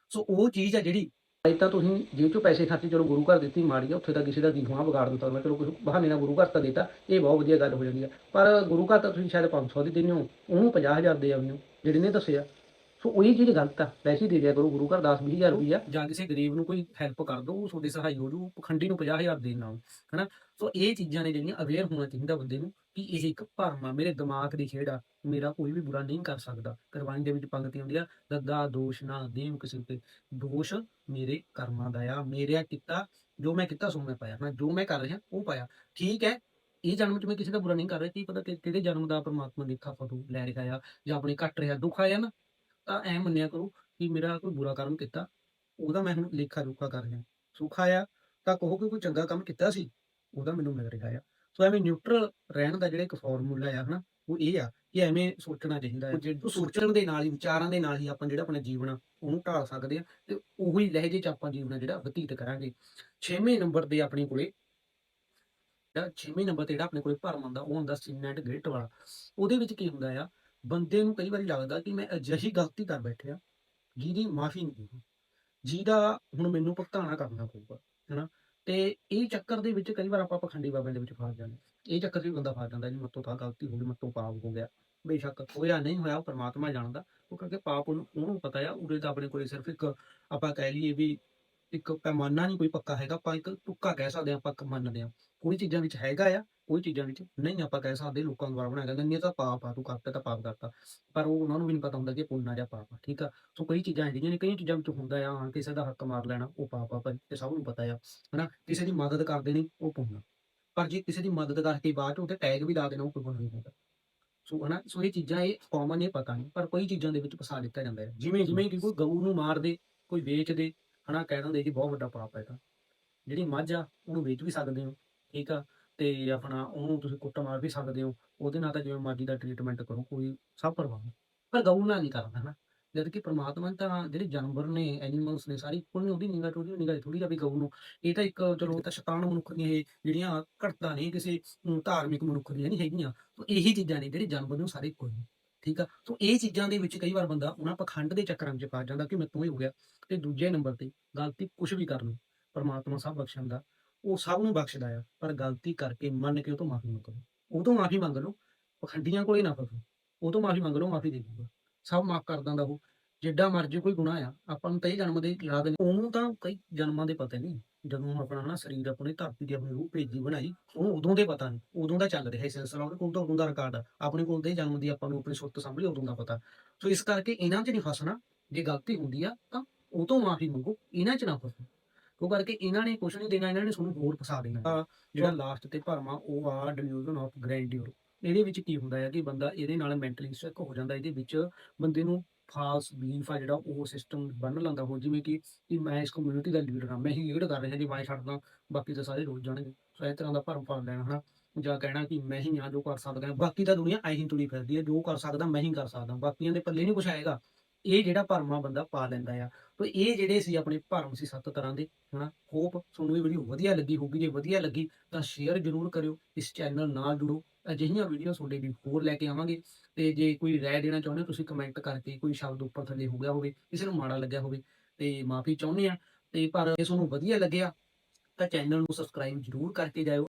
ਸੋ ਉਹ ਚੀਜ਼ ਆ ਜਿਹੜੀ ਅਜੇ ਤਾਂ ਤੁਸੀਂ ਜੇ ਚੋਂ ਪੈਸੇ ਖਾਤੇ ਚਲੋ ਗੁਰੂ ਘਰ ਦਿੱਤੀ ਮਾੜੀ ਆ, ਉੱਥੇ ਤਾਂ ਕਿਸੇ ਦਾ ਕੀ ਹੋਣਾ ਵਿਗਾੜ ਦਿੱਤਾ, ਮੈਂ ਚਲੋ ਕਿਸੇ ਬਹਾਨੇ ਨਾਲ ਗੁਰੂ ਘਰ ਤਾਂ ਦਿੱਤਾ, ਇਹ ਬਹੁਤ ਵਧੀਆ ਗੱਲ ਹੋ ਜਾਂਦੀ ਆ। ਪਰ ਗੁਰੂ ਘਰ ਤਾਂ ਤੁਸੀਂ ਸ਼ਾਇਦ 500 ਦੀ ਦਿੰਦੇ ਹੋ, ਉਹਨੂੰ 50000 ਦੇ ਆਉਂਦੇ ਹੋ, ਜਿਹੜੇ ਨੇ ਦੱਸਿਆ। ਸੋ ਉਹੀ ਚੀਜ਼ ਗਲਤ ਆ। ਪੈਸੇ ਦੇ ਦਿਆ ਕਰੋ, ਗੁਰੂ ਘਰ 10 20000 ਰੁਪਈਆ। ਜਾਂ ਕਿਸੇ ਗਰੀਬ ਨੂੰ ਕੋਈ ਹੈਲਪ ਕਰ ਦੋ, ਉਹ ਤੁਹਾਡੀ ਸਹਾਈ ਹੋ ਜੂ ਪਖੰਡੀ ਨੂੰ 50000 ਦੇਣ ਨਾਲ ਹਨਾ? ਸੋ ਇਹ ਚੀਜ਼ਾਂ ਨੇ ਜਿਹੜੀਆਂ ਅਵੇਅਰ ਹੋਣਾ ਚਾਹੀਦਾ ਬੰਦੇ ਨੂੰ ਕਿ ਇਹ ਇੱਕ ਭਰਮ ਆ, ਮੇਰੇ ਦਿਮਾਗ ਦੀ ਖੇਡ ਆ, ਮੇਰਾ ਕੋਈ ਵੀ ਬੁਰਾ ਨਹੀਂ ਕਰ ਸਕਦਾ। ਕੁਰਬਾਨੀ ਦੇ ਵਿੱਚ ਪੰਗਤੀ ਹੁੰਦੀ ਆ ਦੱਦਾ ਦੋਸ਼, ਨਾ ਦੇਵ ਕਿਸੇ ਤੇ ਦੋਸ਼ ਮੇਰੇ ਕਰਮਾਂ ਦਾ ਆ ਮੇਰਾ ਕੀਤਾ, ਜੋ ਮੈਂ ਕੀਤਾ ਸੋ ਮੈਂ ਪਾਇਆ, ਮੈਂ ਜੋ ਮੈਂ ਕਰ ਰਿਹਾ, ਉਹ ਪਾਇਆ। ਠੀਕ ਹੈ, ਇਹ ਜਨਮ ਚ ਮੈਂ ਕਿਸੇ ਦਾ ਬੁਰਾ ਨਹੀਂ ਕਰ ਰਿਹਾ, ਕੀ ਪਤਾ ਕਿ ਕਿਹੜੇ ਜਨਮ ਦਾ ਪਰਮਾਤਮਾ ਦੇਖਾ ਫਤੂ ਲੈ ਰਿਹਾ ਆ, ਜਾਂ ਆਪਣੇ ਕੱਟ ਰਿਹਾ, ਦੁੱਖ ਆਇਆ ਨਾ। ਤਾਂ ਐ ਮੰਨਿਆ ਕਰੋ ਕਿ ਮੇਰਾ ਕੋਈ ਬੁਰਾ ਕਰਮ ਕੀਤਾ, ਉਹਦਾ ਮੈਂ ਹੁਣ ਲੇਖਾ ਰੂਖਾ ਕਰ ਲਿਆ ਸੁੱਖ ਆਇਆ ਤਾਂ ਕਹੋ ਕਿ ਕੋਈ ਚੰਗਾ ਕੰਮ ਕੀਤਾ ਸੀ, ਉਹਦਾ ਮੈਨੂੰ ਮਿਲ ਰਿਹਾ ਆ। ਸੋ ਐਵੇਂ ਨਿਊਟਰਲ ਰਹਿਣ ਦਾ ਜਿਹੜਾ ਇੱਕ ਫਾਰਮੂਲਾ ਆ ਹਨਾ, ਉਹ ਇਹ ਆ ਕਿ ਐਵੇਂ ਸੋਚਣਾ ਚਾਹੀਦਾ ਹੈ ਜੇ ਸੋਚਣ ਦੇ ਨਾਲ ਹੀ, ਵਿਚਾਰਾਂ ਦੇ ਨਾਲ ਹੀ ਆਪਾਂ ਜਿਹੜਾ ਆਪਣਾ ਜੀਵਨ ਆ, ਉਹਨੂੰ ਢਾਲ ਸਕਦੇ ਆ ਤੇ ਉਹੀ ਲਹਿਜੇ ਚ ਆਪਾਂ ਜੀਵਨ ਜਿਹੜਾ ਬਤੀਤ ਕਰਾਂਗੇ। 6ਵੇਂ ਨੰਬਰ ਤੇ ਆਪਣੇ ਕੋਲੇ ਜਿਹੜਾ 6ਵੇਂ ਨੰਬਰ ਤੇ ਜਿਹੜਾ ਆਪਣੇ ਕੋਲੇ ਭਰਮ ਹੁੰਦਾ ਉਹ ਹੁੰਦਾ ਸਿਨ ਐਂਡ ਗ੍ਰਿਟ ਵਾਲਾ। ਉਹਦੇ ਵਿੱਚ ਕੀ ਹੁੰਦਾ ਆ? ਬੰਦੇ ਨੂੰ ਕਈ ਵਾਰੀ ਲੱਗਦਾ ਕਿ ਮੈਂ ਅਜਿਹੀ ਗਲਤੀ ਕਰ ਬੈਠਿਆ ਜਿਹਦੀ ਮਾਫੀ ਨਹੀਂ ਹੋਈ ਜਿਹਦਾ ਹੁਣ ਮੈਨੂੰ ਭੁਗਤਾਨਾ ਕਰਨਾ ਪਊਗਾ, ਹੈਨਾ? ਤੇ ਇਹ ਚੱਕਰ ਦੇ ਵਿੱਚ ਕਈ ਵਾਰ ਆਪਾਂ ਪਖੰਡੀ ਬਾਬਿਆਂ ਦੇ ਵਿੱਚ ਫਸ ਜਾਂਦੇ ਇਹ ਚੱਕਰ ਵੀ ਬੰਦਾ ਫਸ ਜਾਂਦਾ ਜੀ, ਮੱਤੋਂ ਤਾਂ ਗਲਤੀ ਹੋ ਗਈ, ਮੱਤੋਂ ਪਾਪ ਹੋ ਗਿਆ। ਬੇਸ਼ੱਕ ਹੋਇਆ ਨਹੀਂ ਹੋਇਆ, ਉਹ ਪਰਮਾਤਮਾ ਜਾਣਦਾ, ਉਹ ਕਰਕੇ ਪਾਪ ਉਹਨੂੰ ਉਹਨੂੰ ਪਤਾ ਆ, ਉਰੇ ਤਾਂ ਆਪਣੇ ਕੋਲੇ ਸਿਰਫ ਇੱਕ ਆਪਾਂ ਕਹਿ ਲਈਏ ਵੀ ਇੱਕ ਪੈਮਾਨਾ ਨਹੀਂ ਕੋਈ ਪੱਕਾ ਹੈਗਾ, ਆਪਾਂ ਇੱਕ ਤੁੱਕਾ ਕਹਿ ਸਕਦੇ ਹਾਂ, ਆਪਾਂ ਮੰਨਦੇ ਹਾਂ। ਕੋਈ ਚੀਜ਼ਾਂ ਵਿੱਚ ਹੈਗਾ ਆ, ਕੋਈ ਚੀਜ਼ਾਂ ਵਿੱਚ ਨਹੀਂ ਆਪਾਂ ਕਹਿ ਸਕਦੇ, ਲੋਕਾਂ ਦੁਆਰਾ ਬਣਾਇਆ ਜਾਂਦਾ ਨਹੀਂ ਤਾਂ ਪਾਪ ਆ, ਤੂੰ ਕਰਤਾ ਤਾਂ ਪਾਪ ਕਰਤਾ। ਪਰ ਉਹ ਉਹਨਾਂ ਨੂੰ ਵੀ ਨਹੀਂ ਪਤਾ ਹੁੰਦਾ ਕਿ ਇਹ ਪੁੰਨ ਆ ਜਾਂ ਪਾਪ ਆ, ਠੀਕ ਆ? ਸੋ ਕਈ ਚੀਜ਼ਾਂ ਹੈਗੀਆਂ ਨੇ ਕਈ ਚੀਜ਼ਾਂ ਵਿੱਚ ਹੁੰਦਾ ਆ, ਹਾਂ, ਕਿਸੇ ਦਾ ਹੱਕ ਮਾਰ ਲੈਣਾ, ਉਹ ਪਾਪ ਆ, ਪਰ ਇਹ ਸਭ ਨੂੰ ਪਤਾ ਆ, ਹਨਾ? ਕਿਸੇ ਦੀ ਮਦਦ ਕਰ ਦੇਣੀ ਉਹ ਪੁੰਨ ਪਰ ਜੇ ਕਿਸੇ ਦੀ ਮਦਦ ਕਰਕੇ ਬਾਅਦ ਚ ਉਹਤੇ ਟੈਗ ਵੀ ਲਾ ਦੇਣਾ, ਉਹ ਕੋਈ ਪੁੰਨ ਨਹੀਂ ਹੁੰਦਾ ਸੋ, ਹਨਾ? ਸੋ ਇਹ ਚੀਜ਼ਾਂ ਇਹ ਕਾਮਨ ਇਹ ਪਤਾ ਨਹੀਂ, ਪਰ ਕਈ ਚੀਜ਼ਾਂ ਦੇ ਵਿੱਚ ਫਸਾ ਦਿੱਤਾ ਜਾਂਦਾ ਹੈ ਜਿਵੇਂ ਜਿਵੇਂ ਕਿ ਕੋਈ ਗਊ ਨੂੰ ਮਾਰ ਦੇ, ਕੋਈ ਵੇਚ ਦੇ ਹਨਾ, ਕਹਿ ਦਿੰਦੇ ਜੀ, ਬਹੁਤ ਵੱਡਾ ਪਾਪ ਹੈ ਤਾਂ ਜਿਹੜੀ ਮੱਝ ਆ, ਉਹਨੂੰ ਵੇਚ ਵੀ ਸਕਦੇ ਹੋ, ਠੀਕ ਆ? ਤੇ ਆਪਣਾ ਉਹਨੂੰ ਤੁਸੀਂ ਕੁੱਟ ਮਾਰ ਵੀ ਸਕਦੇ ਹੋ, ਉਹਦੇ ਨਾਲ ਤਾਂ ਜਿਵੇਂ ਮਰਜ਼ੀ ਦਾ ਟ੍ਰੀਟਮੈਂਟ ਕਰੋ, ਕੋਈ ਸਭ ਪਰਵਾਹ ਨਹੀਂ। ਪਰ ਗਊ ਨਾਲ ਨਹੀਂ ਕਰਦਾ, ਹਨਾ? ਜਦ ਕਿ ਪ੍ਰਮਾਤਮਾ ਤਾਂ ਜਿਹੜੇ ਜਾਨਵਰ ਨੇ ਐਨੀਮਲਸ ਨੇ, ਸਾਰੀ ਕੋਈ ਉਹਦੀ ਨਿਗਾਹ ਚ ਉਹਦੀ ਨਿਗਾਹ ਥੋੜੀ ਜਿਹੀ ਵੀ ਗਊ ਨੂੰ। ਇਹ ਤਾਂ ਇੱਕ, ਚਲੋ ਤਾਂ ਸ਼ੈਤਾਨ ਮਨੁੱਖ ਦੀਆਂ ਇਹ ਜਿਹੜੀਆਂ ਘਟਦਾ ਨਹੀਂ ਕਿਸੇ ਧਾਰਮਿਕ ਮਨੁੱਖ ਦੀਆਂ ਨਹੀਂ ਹੈਗੀਆਂ। ਸੋ ਇਹੀ ਚੀਜ਼ਾਂ ਨੇ, ਜਿਹੜੇ ਜਾਨਵਰ ਨੂੰ ਸਾਰੇ ਕੋਈ ਨੇ। ਠੀਕ ਆ? ਸੋ ਇਹ ਚੀਜ਼ਾਂ ਦੇ ਵਿੱਚ ਕਈ ਵਾਰ ਬੰਦਾ ਉਹਨਾਂ ਪਖੰਡ ਦੇ ਚੱਕਰਾਂ 'ਚ ਪਾ ਜਾਂਦਾ ਕਿ ਮੈਥੋਂ ਹੀ ਹੋ ਗਿਆ। ਤੇ ਦੂਜੇ ਨੰਬਰ ਤੇ ਗਲਤੀ ਕੁਝ ਵੀ ਕਰ ਲਓ ਪਰਮਾਤਮਾ ਸਭ ਬਖਸ਼ਣ ਦਾ, ਉਹ ਸਭ ਨੂੰ ਬਖਸ਼ਦਾ ਆ, ਪਰ ਗਲਤੀ ਕਰਕੇ ਮੰਨ ਕੇ ਉਹ ਤੋਂ ਮਾਫੀ ਮੰਗੋ। ਉਹ ਤੋਂ ਮਾਫੀ ਮੰਗ ਲਓ, ਪਖੰਡੀਆਂ ਕੋਲੇ ਨਾ ਫਸੋ। ਉਹ ਤੋਂ ਮਾਫੀ ਮੰਗ ਲਓ, ਮਾਫੀ ਦੇ ਦੂਗਾ ਸਭ ਮਾਫ ਕਰ ਦਿੰਦਾ ਉਹ। ਜਿੱਡਾ ਮਰਜ਼ੀ ਕੋਈ ਗੁਨਾਹ ਆ, ਆਪਾਂ ਨੂੰ ਤਾਂ ਇਹ ਜਨਮ ਦੇ ਯਾਦ ਨੇ। ਉਹਨੂੰ ਤਾਂ ਕਈ ਜਨਮਾਂ ਦੇ ਪਤਾ ਨਹੀਂ। ਜਦੋਂ ਆਪਣਾ ਨਾ ਸਰੀਰ ਆਪਣੇ ਧਰਤੀ ਤੇ ਆਪਣੀ ਰੂਹ ਭੇਜੀ ਬਣਾਈ ਉਹਨੂੰ ਉਦੋਂ ਦੇ ਪਤਾ ਨਹੀਂ ਉਦੋਂ ਦਾ ਚੱਲ ਰਿਹਾ ਇਹ ਸਿਲਸਿਲਾ ਉਹਦੇ ਕੋਲ ਤਾਂ ਉਦੋਂ ਦਾ ਰਿਕਾਰਡ ਆ ਆਪਣੇ ਕੋਲ ਤੇ ਜਨਮ ਦੀ ਆਪਾਂ ਨੂੰ ਆਪਣੀ ਸੁਰਤ ਸੰਭਲੀ ਉਦੋਂ ਦਾ ਪਤਾ। ਸੋ ਇਸ ਕਰਕੇ ਇਹਨਾਂ 'ਚ ਨਹੀਂ ਫਸਣਾ ਜੇ ਗਲਤੀ ਹੁੰਦੀ ਆ ਤਾਂ ਉਹ ਤੋਂ ਮਾਫੀ ਮੰਗੋ ਇਹਨਾਂ 'ਚ ਨਾ ਫਸੋ। ਉਹ ਕਰਕੇ ਇਹਨਾਂ ਨੇ ਕੁਝ ਨਹੀਂ ਦੇਣਾ ਇਹਨਾਂ ਨੇ ਤੁਹਾਨੂੰ ਹੋਰ ਫਸਾ ਦੇਣਾ। ਜਿਹੜਾ ਲਾਸਟ ਤੇ ਭਰਮਾ ਉਹ ਆ ਡਿਲੂਜਨ ਆਫ ਗ੍ਰੈਂਡਿਊਰ ਇਹਦੇ ਵਿੱਚ ਕੀ ਹੁੰਦਾ ਹੈ ਕਿ ਬੰਦਾ ਇਹਦੇ ਨਾਲ ਮੈਂਟਲੀ ਸਟਕ ਹੋ ਜਾਂਦਾ ਇਹਦੇ ਵਿੱਚ ਬੰਦੇ ਨੂੰ ਫਾਲਸ ਬਲੀਫ ਆ ਜਿਹੜਾ ਉਹ ਸਿਸਟਮ ਬੰਨ ਲੈਂਦਾ ਹੁਣ, ਜਿਵੇਂ ਕਿ ਕਿ ਮੈਂ ਇਸ ਕਮਿਊਨਿਟੀ ਦਾ ਲੀਡਰ ਹਾਂ, ਮੈਂ ਹੀ ਲੀਡ ਕਰ ਰਿਹਾ ਜੀ, ਮੈਂ ਛੱਡਦਾ, ਬਾਕੀ ਤਾਂ ਸਾਰੇ ਰੋਜ਼ ਜਾਣਗੇ। ਸੋ ਇਸ ਤਰ੍ਹਾਂ ਦਾ ਭਰਮ ਪਾ ਲੈਣਾ, ਹਨਾ? ਜਾਂ ਕਹਿਣਾ ਕਿ ਮੈਂ ਹੀ ਆ ਜੋ ਕਰ ਸਕਦਾ, ਬਾਕੀ ਤਾਂ ਦੁਨੀਆ ਐਂ ਹੀ ਤੁਰੀ ਫਿਰਦੀ ਹੈ, ਜੋ ਕਰ ਸਕਦਾ ਮੈਂ ਹੀ ਕਰ ਸਕਦਾ, ਬਾਕੀਆਂ ਦੇ ਪੱਲੇ ਨਹੀਂ ਕੁਛ ਆਏਗਾ। ਇਹ ਜਿਹੜਾ ਭਰਮਾ ਬੰਦਾ ਪਾ ਲੈਂਦਾ ਆ। ਤੋ ਇਹ ਜਿਹੜੇ ਸੀ ਆਪਣੇ ਭਰਮ ਸੀ ਸੱਤ ਤਰ੍ਹਾਂ ਦੇ, ਹਨਾ? ਹੋਪ ਤੁਹਾਨੂੰ ਇਹ ਵੀਡੀਓ ਵਧੀਆ ਲੱਗੀ ਹੋਊਗੀ, ਜੇ ਵਧੀਆ ਲੱਗੀ ਤਾਂ ਸ਼ੇਅਰ ਜ਼ਰੂਰ ਕਰਿਓ, ਇਸ ਚੈਨਲ ਨਾਲ ਜੁੜੋ। ਅਜਿਹੀਆਂ ਵੀਡੀਓ ਤੁਹਾਡੇ ਲਈ ਹੋਰ ਲੈ ਕੇ ਆਵਾਂਗੇ ਤੇ ਜੇ ਕੋਈ ਰਾਏ ਦੇਣਾ ਚਾਹੁੰਦੇ ਹੋ, ਤੁਸੀਂ ਕਮੈਂਟ ਕਰਕੇ ਕੋਈ ਸ਼ਬਦ ਉੱਪਰ ਥੱਲੇ ਹੋ ਗਿਆ ਹੋਵੇ, ਕਿਸੇ ਨੂੰ ਮਾੜਾ ਲੱਗਿਆ ਹੋਵੇ, ਤੇ ਮਾਫੀ ਚਾਹੁੰਦੇ ਆ ਤੇ ਪਰ ਜੇ ਤੁਹਾਨੂੰ ਵਧੀਆ ਲੱਗਿਆ ਤਾਂ ਚੈਨਲ ਨੂੰ ਸਬਸਕ੍ਰਾਈਬ ਜ਼ਰੂਰ ਕਰਕੇ ਜਾਇਓ।